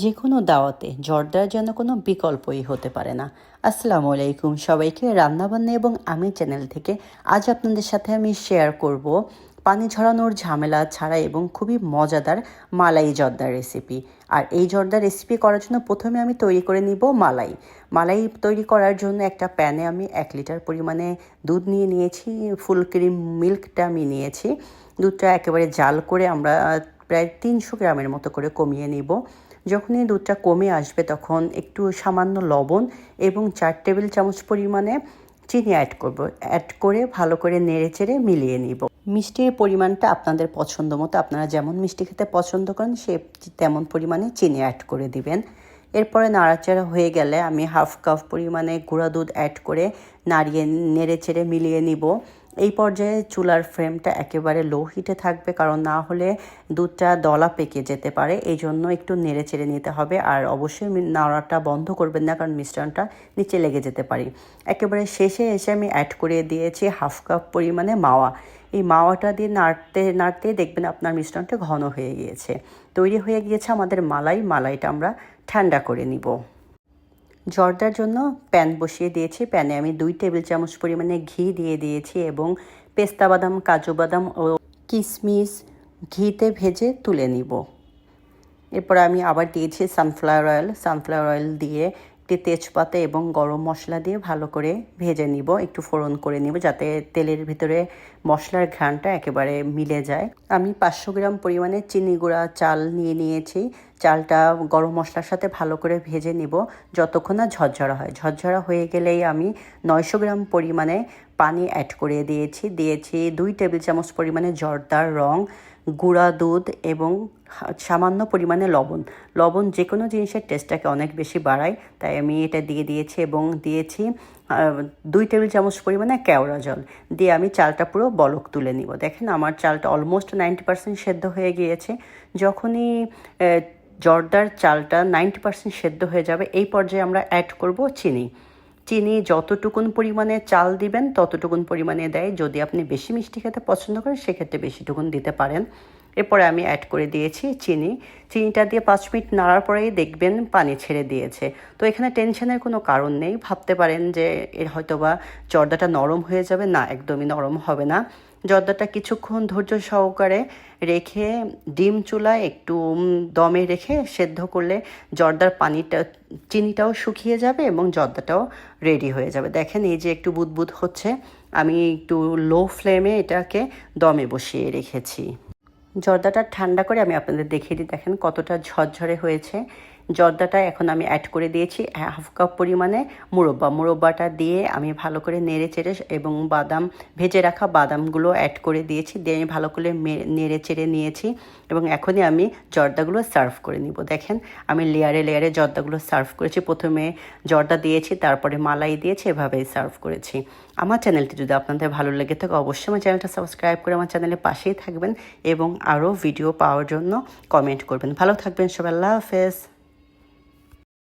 যে কোনো দাওয়াতে জর্দার যেন কোনো বিকল্পই হতে পারে না। আসসালামু আলাইকুম সবাইকে, রান্নাবান্না এবং আমি চ্যানেল থেকে আজ আপনাদের সাথে আমি শেয়ার করব পানি ঝরানোর ঝামেলা ছাড়া এবং খুবই মজাদার মালাই জর্দার রেসিপি। আর এই জর্দার রেসিপি করার জন্য প্রথমে আমি তৈরি করে নিব মালাই। মালাই তৈরি করার জন্য একটা প্যানে আমি এক লিটার পরিমাণে দুধ নিয়ে নিয়েছি, ফুল ক্রিম মিল্কটা আমি নিয়েছি। দুধটা একেবারে জাল করে আমরা প্রায় তিনশো গ্রামের মতো করে কমিয়ে নিব। যখনই দুধটা কমে আসবে তখন একটু সামান্য লবণ এবং চার টেবিল চামচ পরিমাণে চিনি অ্যাড করব। অ্যাড করে ভালো করে নেড়ে চেড়ে মিলিয়ে নিব। মিষ্টির পরিমাণটা আপনাদের পছন্দ মতো, আপনারা যেমন মিষ্টি খেতে পছন্দ করেন, সে তেমন পরিমাণে চিনি অ্যাড করে দিবেন। এরপরে নাড়াচাড়া হয়ে গেলে আমি হাফ কাপ পরিমাণে গুঁড়া দুধ অ্যাড করে নাড়িয়ে, নেড়ে চেড়ে মিলিয়ে নিব। এই পর্যায়ে চুলার ফ্রেমটা একেবারে লো হিটে থাকবে, কারণ না হলে দুধটা দলা পেকে যেতে পারে। এই জন্য একটু নেড়ে চেড়ে নিতে হবে। আর অবশ্যই নাড়াটা বন্ধ করবেন না, কারণ মিশ্রণটা নিচে লেগে যেতে পারে। একেবারে শেষে এসে আমি অ্যাড করে দিয়েছি হাফ কাপ পরিমাণে মাওয়া। এই মাওয়াটা দিয়ে নাড়তে নাড়তে দেখবেন আপনার মিশ্রণটা ঘন হয়ে গিয়েছে। তৈরি হয়ে গিয়েছে আমাদের মালাই। মালাইটা আমরা ঠান্ডা করে নিব। জর্দার জন্য প্যান বসিয়ে দিয়েছি। প্যানে আমি দুই টেবিল চামচ পরিমাণে ঘি দিয়ে দিয়েছি এবং পেস্তা বাদাম, কাজু বাদাম ও কিশমিশ ঘিতে ভেজে তুলে নিব। এরপর আমি আবার দিয়েছি সানফ্লাওয়ার অয়েল। সানফ্লাওয়ার অয়েল দিয়ে একটি তেজপাতা এবং গরম মশলা দিয়ে ভালো করে ভেজে নিব। একটু ফোড়ন করে নিব যাতে তেলের ভিতরে মশলার ঘ্রাণটা একেবারে মিলে যায়। আমি পাঁচশো গ্রাম পরিমাণে চিনি গুঁড়া, চাল নিয়ে নিয়েছি। চালটা গরম মশলার সাথে ভালো করে ভেজে নিব যতক্ষণ না ঝরঝরা হয়। ঝরঝরা হয়ে গেলেই আমি নয়শো গ্রাম পরিমাণে পানি অ্যাড করে দিয়েছি। দিয়েছি দুই টেবিল চামচ পরিমাণে জর্দার রং। গুঁড়া দুধ এবং সামান্য পরিমাণে লবণ। লবণ যে কোনো জিনিসের টেস্টটাকে অনেক বেশি বাড়ায়, তাই আমি এটা দিয়ে দিয়েছি এবং দিয়েছি দুই টেবিল চামচ পরিমাণে কেওড়া জল। দিয়ে আমি চালটা পুরো বলক তুলে নিব। দেখেন আমার চালটা অলমোস্ট নাইনটি পার্সেন্ট সেদ্ধ হয়ে গিয়েছে। যখনই জর্দার চালটা নাইনটি পার্সেন্ট সেদ্ধ হয়ে যাবে, এই পর্যায়ে আমরা অ্যাড করব চিনি। চিনি যতটুকুন পরিমাণে চাল দিবেন, ততটুকুন পরিমাণে দেয়। যদি আপনি বেশি মিষ্টি খেতে পছন্দ করেন, সেক্ষেত্রে বেশিটুকুন দিতে পারেন। এরপরে আমি অ্যাড করে দিয়েছি চিনি। চিনিটা দিয়ে পাঁচ মিনিট নাড়ার পরেই দেখবেন পানি ছেড়ে দিয়েছে। তো এখানে টেনশনের কোনো কারণ নেই। ভাবতে পারেন যে এর হয়তোবা জর্দাটা নরম হয়ে যাবে। না, একদমই নরম হবে না। জর্দাটা কিছুক্ষণ ধৈর্য সহকারে রেখে ডিম চুলায় একটু দমে রেখে সেদ্ধ করলে জর্দার পানিটা, চিনিটাও শুকিয়ে যাবে এবং জর্দাটাও রেডি হয়ে যাবে। দেখেন এই যে একটু বুদবুদ হচ্ছে, আমি একটু লো ফ্লেমে এটাকে দমে বসিয়ে রেখেছি। জর্দাটা ঠান্ডা করে আমি আপনাদের দেখিয়ে দিই, দেখেন কতটা ঝরঝরে হয়েছে। জর্দাটা এখন আমি অ্যাড করে দিয়েছি হাফ কাপ পরিমাণে মুরব্বা। মুরব্বাটা দিয়ে আমি ভালো করে নেড়ে চেড়ে এবং বাদাম, ভেজে রাখা বাদামগুলো অ্যাড করে দিয়েছি, দিয়ে আমি ভালো করে নেড়ে চেড়ে নিয়েছি এবং এখনই আমি জর্দাগুলো সার্ভ করে নিব। দেখেন, আমি লেয়ারে লেয়ারে জর্দাগুলো সার্ভ করেছি। প্রথমে জর্দা দিয়েছি, তারপরে মালাই দিয়েছি, এভাবেই সার্ভ করেছি। আমার চ্যানেলটি যদি আপনাদের ভালো লেগে থাকে, অবশ্যই আমার চ্যানেলটা সাবস্ক্রাইব করে আমার চ্যানেলের পাশেই থাকবেন এবং আরও ভিডিও পাওয়ার জন্য কমেন্ট করবেন। ভালো থাকবেন সবাই, আল্লাহ হাফেজ।